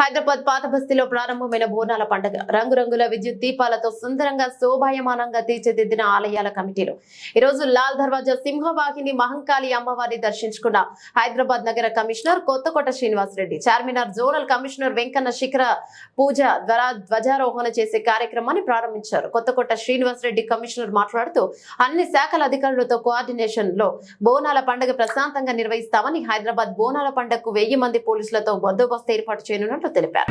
హైదరాబాద్ పాత బస్తీలో ప్రారంభమైన బోనాల పండుగ. రంగురంగుల విద్యుత్ దీపాలతో సుందరంగా శోభాయమానంగా తీర్చిదిద్దిన ఆలయాల కమిటీలు. ఈ రోజు లాల్ దర్వాజా సింహవాహిని మహంకాళి అమ్మవారిని దర్శించుకున్న. హైదరాబాద్ నగర commissioner Kothakota Srinivasa Reddy. Charminar zonal commissioner Venkanna శిఖర పూజ ద్వారా ధ్వజారోహణ చేసే కార్యక్రమాన్ని ప్రారంభించారు. కొత్తకోట శ్రీనివాసరెడ్డి కమిషనర్ మాట్లాడుతూ అన్ని శాఖల అధికారులతో కోఆర్డినేషన్లో బోనాల పండుగ ప్రశాంతంగా నిర్వహిస్తామని హైదరాబాద్ బోనాల పండుగకు వెయ్యి మంది పోలీసులతో బందోబస్తు ఏర్పాటు చేయనున్నట్లు తెలిపారు.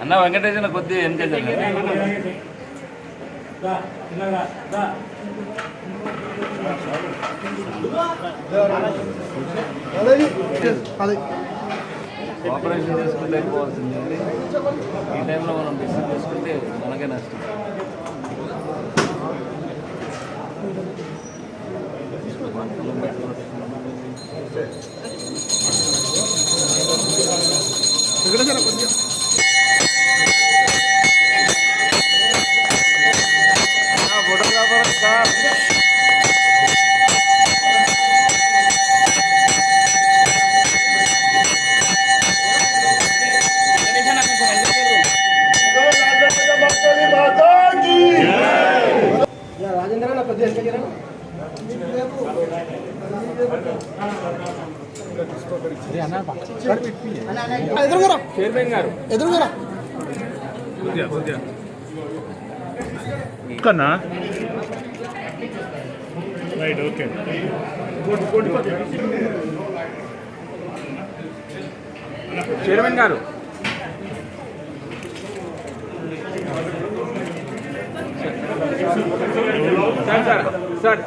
అన్న వెంకటేశ్వర కొద్దిగా ఏం జరగండి. ఆపరేషన్ చేసుకుంటే అయిపోవాల్సింది ఈ టైంలో మనం బిజినెస్ చేసుకుంటే మనకే నష్టం तिकडे जरा ఎదురుగురా చైర్మన్ గారు ఎదురుగురా కన్నా రైట్ ఓకే చైర్మన్ గారు సార్ సార్ సార్.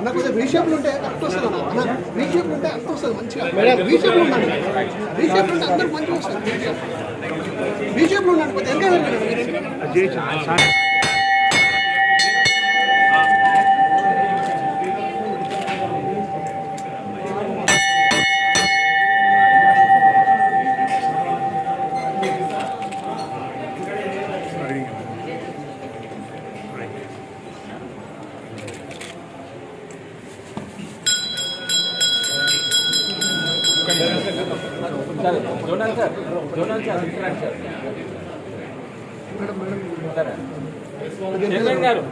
అన్న కొంచెం రీషేప్లు ఉంటే కరెక్ట్ వస్తుంది అన్న అన్న రీషేప్లు ఉంటే అర్థం వస్తుంది మంచిగా. రీషేప్లు ఉండండి. రీషేప్లు ఉంటే అందరికి మంచిగా వస్తుంది. రీషేప్లు ఉండండి. కొంచెం ఎంత zonal sir zonal sir in fact sir. సరే. చైర్మన్ గారు.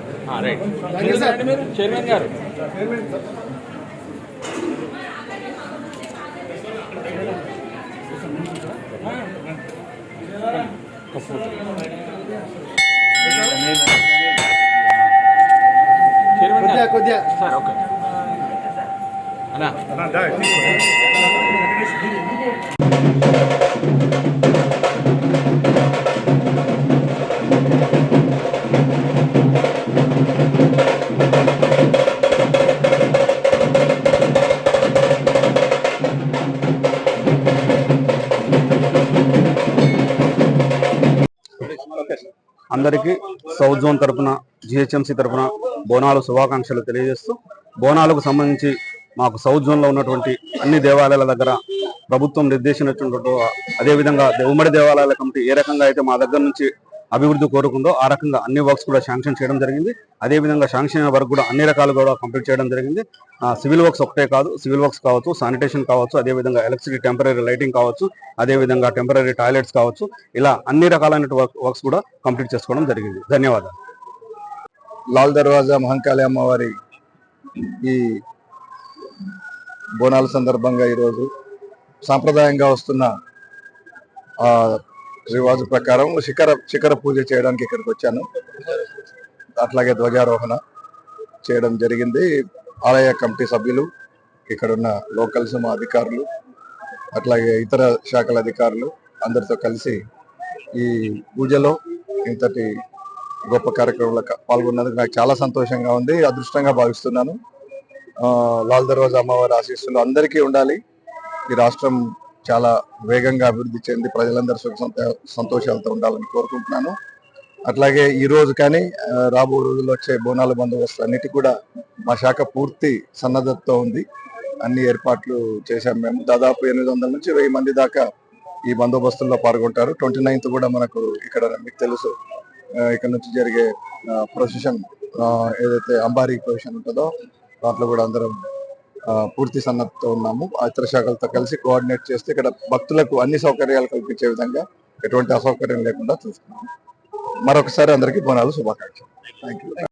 రైట్. మీరు చైర్మన్ గారు. చైర్మన్ కొద్దిగా సార్ ఓకే. అన్నా. అందరికీ సౌత్ జోన్ తరపున జిహెచ్ఎంసీ తరఫున బోనాలు శుభాకాంక్షలు తెలియజేస్తూ బోనాలకు సంబంధించి మాకు సౌత్ జోన్లో ఉన్నటువంటి అన్ని దేవాలయాల దగ్గర ప్రభుత్వం నిర్దేశించినటువంటి అదేవిధంగా ఉమ్మడి దేవాలయాల కమిటీ ఏ రకంగా అయితే మా దగ్గర నుంచి అభివృద్ధి కోరుకుందో ఆ రకంగా అన్ని వర్క్స్ కూడా శాంక్షన్ చేయడం జరిగింది. అదేవిధంగా శాంక్షన్ వర్క్ కూడా అన్ని రకాలు కూడా కంప్లీట్ చేయడం జరిగింది. ఆ, సివిల్ వర్క్స్ ఒకటే కాదు సివిల్ వర్క్స్ కావచ్చు శానిటేషన్ కావచ్చు అదేవిధంగా ఎలక్ట్రిసిటీ టెంపరీ లైటింగ్ కావచ్చు అదేవిధంగా టెంపరీ టాయిలెట్స్ కావచ్చు ఇలా అన్ని రకాలైన వర్క్స్ కూడా కంప్లీట్ చేసుకోవడం జరిగింది. ధన్యవాదాలు. లాల్ దర్వాజా మహంకాళి అమ్మవారి ఈ బోనాల సందర్భంగా ఈరోజు సాంప్రదాయంగా వస్తున్న రివాజు ప్రకారం శిఖర శిఖర పూజ చేయడానికి ఇక్కడికి వచ్చాను. అట్లాగే ధ్వజారోహణ చేయడం జరిగింది. ఆలయ కమిటీ సభ్యులు ఇక్కడున్న లోకల్ లోకల్స్ మా అధికారులు అట్లాగే ఇతర శాఖల అధికారులు అందరితో కలిసి ఈ పూజలో ఇంతటి గొప్ప కార్యక్రమంలో పాల్గొన్నందుకు నాకు చాలా సంతోషంగా ఉంది అదృష్టంగా భావిస్తున్నాను. లాల్ దర్వాజా అమ్మవారి ఆశీస్సులు అందరికీ ఉండాలి. ఈ రాష్ట్రం చాలా వేగంగా అభివృద్ధి చెంది ప్రజలందరూ సుఖ సంతో- సంతోషాలతో ఉండాలని కోరుకుంటున్నాను. అట్లాగే ఈ రోజు కానీ రాబో రోజుల్లో వచ్చే బోనాల బందోబస్తు అన్నిటి కూడా మా శాఖ పూర్తి సన్నద్ధతతో ఉంది. అన్ని ఏర్పాట్లు చేశాం మేము. దాదాపు ఎనిమిది వందల నుంచి వెయ్యి మంది దాకా ఈ బందోబస్తుల్లో పాల్గొంటారు. ట్వంటీ నైన్త్ కూడా మనకు ఇక్కడ మీకు తెలుసు. ఇక్కడ నుంచి జరిగే ప్రొసెషన్ ఏదైతే అంబారీ ప్రొసెషన్ ఉంటుందో దాంట్లో కూడా అందరం ఆ, పూర్తి సన్నద్ధతో ఉన్నాము. ఆ ఇతర శాఖలతో కలిసి కోఆర్డినేట్ చేస్తే ఇక్కడ భక్తులకు అన్ని సౌకర్యాలు కల్పించే విధంగా ఎటువంటి అసౌకర్యం లేకుండా చూస్తున్నాము. మరొకసారి అందరికీ బోనాలు శుభాకాంక్షలు. Thank you